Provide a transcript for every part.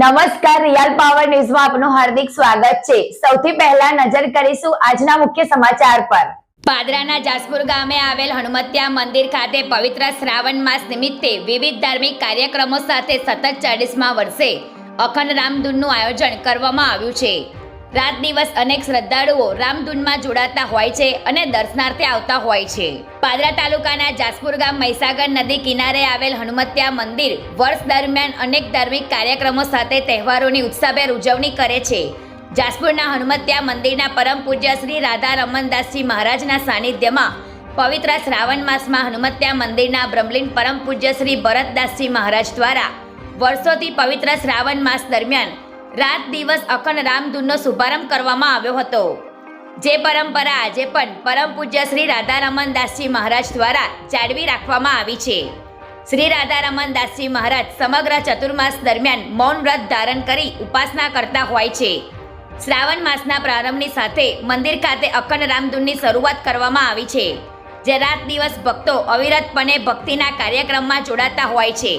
નમસ્કાર real power ન્યૂઝમાં આપનું હાર્દિક સ્વાગત છે. સૌથી પહેલા નજર કરીશું આજના મુખ્ય સમાચાર પર. પાદરાના જાસપુર ગામે આવેલ હનુમત્યા મંદિર ખાતે પવિત્ર શ્રાવણ માસ નિમિત્તે વિવિધ ધાર્મિક કાર્યક્રમો સાથે સતત ચાલીસમાં વર્ષે અખંડ રામધૂનનું આયોજન કરવામાં આવ્યું છે. રાત દિવસ અનેક શ્રદ્ધાળુઓ રામધૂનમાં જોડાતા હોય છે અને દર્શનાર્થે આવતા હોય છે. પાદરા તાલુકાના જાસપુર ગામ મહીસાગર નદી કિનારે આવેલ હનુમત્યા મંદિર વર્ષ દરમિયાન અનેક ધાર્મિક કાર્યક્રમો સાથે તહેવારોની ઉત્સાહભેર ઉજવણી કરે છે. જાસપુરના હનુમત્યા મંદિરના પરમ પૂજ્ય શ્રી રાધા રમનદાસજી મહારાજના સાનિધ્યમાં પવિત્ર શ્રાવણ માસમાં હનુમત્યા મંદિરના બ્રહ્મલીન પરમ પૂજ્ય શ્રી ભરતદાસજી મહારાજ દ્વારા વર્ષોથી પવિત્ર શ્રાવણ માસ દરમિયાન રાત દિવસ અખંડ રામધૂનનો શુભારંભ કરવામાં આવ્યો હતો. જે પરંપરા આજે પણ પરમ પૂજ્ય શ્રી રાધારમણ દાસજી મહારાજ દ્વારા જાળવી રાખવામાં આવી છે. શ્રી રાધા રમનદાસજી મહારાજ સમગ્ર ચતુર્માસ દરમિયાન મૌન વ્રત ધારણ કરી ઉપાસના કરતા હોય છે. શ્રાવણ માસના પ્રારંભની સાથે મંદિર ખાતે અખંડ રામધૂનની શરૂઆત કરવામાં આવી છે, જે રાત દિવસ ભક્તો અવિરતપણે ભક્તિના કાર્યક્રમમાં જોડાતા હોય છે.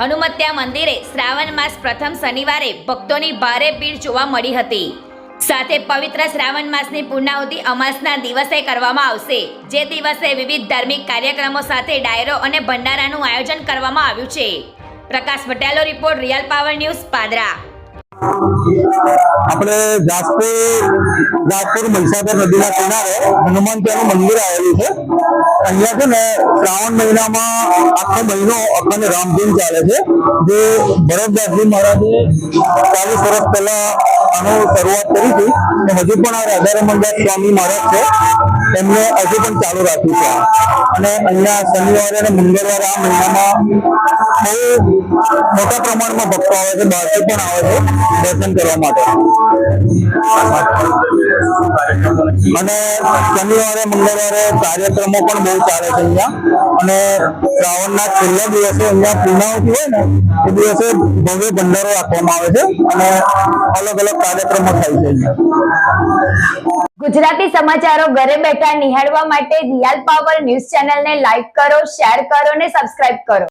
હનુમત્યા મંદિરે શ્રાવણ માસ પ્રથમ શનિવારે ભક્તોની ભારે ભીડ જોવા મળી હતી. સાથે પવિત્ર શ્રાવણ માસની પૂર્ણાહુતિ અમાસના દિવસે કરવામાં આવશે. જે દિવસે વિવિધ ધાર્મિક કાર્યક્રમો સાથે ડાયરો અને ભંડારાનું આયોજન કરવામાં આવ્યું છે. પ્રકાશ પટેલો report real power news Padra. આપણે જાજપુર જાજપુર મહીસાગર નદીના કિનારે હનુમાનજીનું મંદિર આવેલું છે. અહીંયા છે ને શ્રાવણ મહિનામાં આખો મહિનો અખંડ રામધૂન ચાલે છે. જે ભરતદાસજી મહારાજે ચાલીસ વર્ષ પહેલા આનો શરૂઆત કરી હતી અને હજુ પણ આ રાધારમણદાસ સ્વામી મહારાજ છે. એમને હજુ પણ ચાલુ રાખ્યું છે. અને અહીંયા શનિવારે અને મંગળવારે આ મહિનામાં બહુ મોટા પ્રમાણમાં ભક્તો આવે છે, બહારથી પણ આવે છે. દર્શન કરવા માટે. અને શનિવારે મંગળવારે કાર્યક્રમો પણ બહુ ચાલે છે અહીંયા. અને શ્રાવણના છેલ્લા દિવસે અહીંયા પૂર્ણાવતી હોય ને એ દિવસે ભવ્ય ભંડારો રાખવામાં આવે છે અને અલગ અલગ કાર્યક્રમો થાય છે અહીંયા. ગુજરાતી સમાચારો ઘરે બેઠા નિહાળવા માટે રિયલ પાવર ન્યૂઝ ચેનલને લાઈક કરો શેર કરો અને સબસ્ક્રાઇબ કરો.